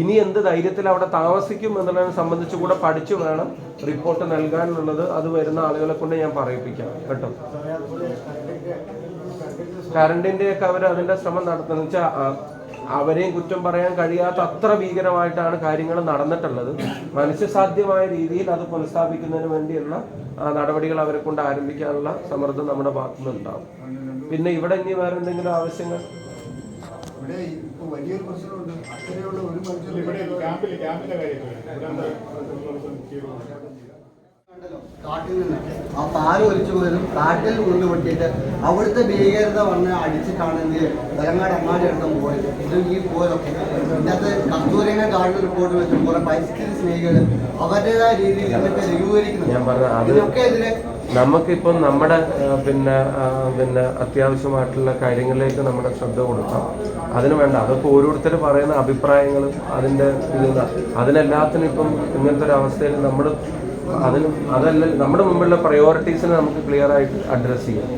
ഇനി എന്ത് ധൈര്യത്തിൽ അവിടെ താമസിക്കും എന്നുള്ളതിനെ സംബന്ധിച്ച് കൂടെ പഠിച്ചു വേണം റിപ്പോർട്ട് നൽകാനുള്ളത്. അത് വരുന്ന ആളുകളെ കൊണ്ട് ഞാൻ പറയിപ്പിക്കാം കേട്ടോ. കറണ്ടിന്റെ ഒക്കെ അവർ അതിന്റെ ശ്രമം നടത്തുന്നത് വെച്ചാൽ അവരെയും കുറ്റം പറയാൻ കഴിയാത്ത അത്ര ഭീകരമായിട്ടാണ് കാര്യങ്ങൾ നടന്നിട്ടുള്ളത്. മനുഷ്യസാധ്യമായ രീതിയിൽ അത് പുനഃസ്ഥാപിക്കുന്നതിന് വേണ്ടിയുള്ള നടപടികൾ അവരെ കൊണ്ട് ആരംഭിക്കാനുള്ള സമ്മർദ്ദം നമ്മുടെ ഭാഗത്തുനിന്നുണ്ടാവും. പിന്നെ ഇവിടെ ഇനി വേറെ എന്തെങ്കിലും ആവശ്യങ്ങൾ ഇവിടെ ഇപ്പൊ വലിയൊരു പ്രശ്നമുണ്ട്. അത്രയുള്ള ഒരു ഇവിടെ ക്യാമ്പിൽ ക്യാമ്പിന്റെ കാര്യത്തിൽ കാട്ടിൽ നിന്ന്. ആ പാൽ ഒലിച്ചു പോയതും കാട്ടിൽ ഉരുൾ പൊട്ടിയിട്ട് അവിടുത്തെ ഭീകരത വന്ന് അടിച്ചിട്ടാണെങ്കിൽ തലങ്ങാട് അങ്ങാടി അടുത്തും പോയത് ഇത് ഈ പോലൊക്കെ ഇതിനകത്ത് കസ്തൂരിനെ കാട്ടിൽ റിപ്പോർട്ട് വെച്ച് കുറെ പരിസ്ഥിതി സ്നേഹികൾ അവരുടേതായ രീതിയിൽ ഇതൊക്കെ ലഘൂകരിക്കുന്നു ഇതിനൊക്കെ എതിരെ നമുക്കിപ്പം നമ്മുടെ പിന്നെ പിന്നെ അത്യാവശ്യമായിട്ടുള്ള കാര്യങ്ങളിലേക്ക് നമ്മുടെ ശ്രദ്ധ കൊടുക്കാം. അതിന് വേണ്ട. അതൊക്കെ ഓരോരുത്തർ പറയുന്ന അഭിപ്രായങ്ങളും അതിന്റെ ഇത് അതിനെല്ലാത്തിനും ഇപ്പം ഇങ്ങനത്തെ ഒരു അവസ്ഥയിൽ നമ്മൾ അതിന് അതല്ല നമ്മുടെ മുമ്പിലുള്ള പ്രയോറിറ്റീസിനെ നമുക്ക് ക്ലിയർ ആയിട്ട് അഡ്രസ്സ് ചെയ്യാം.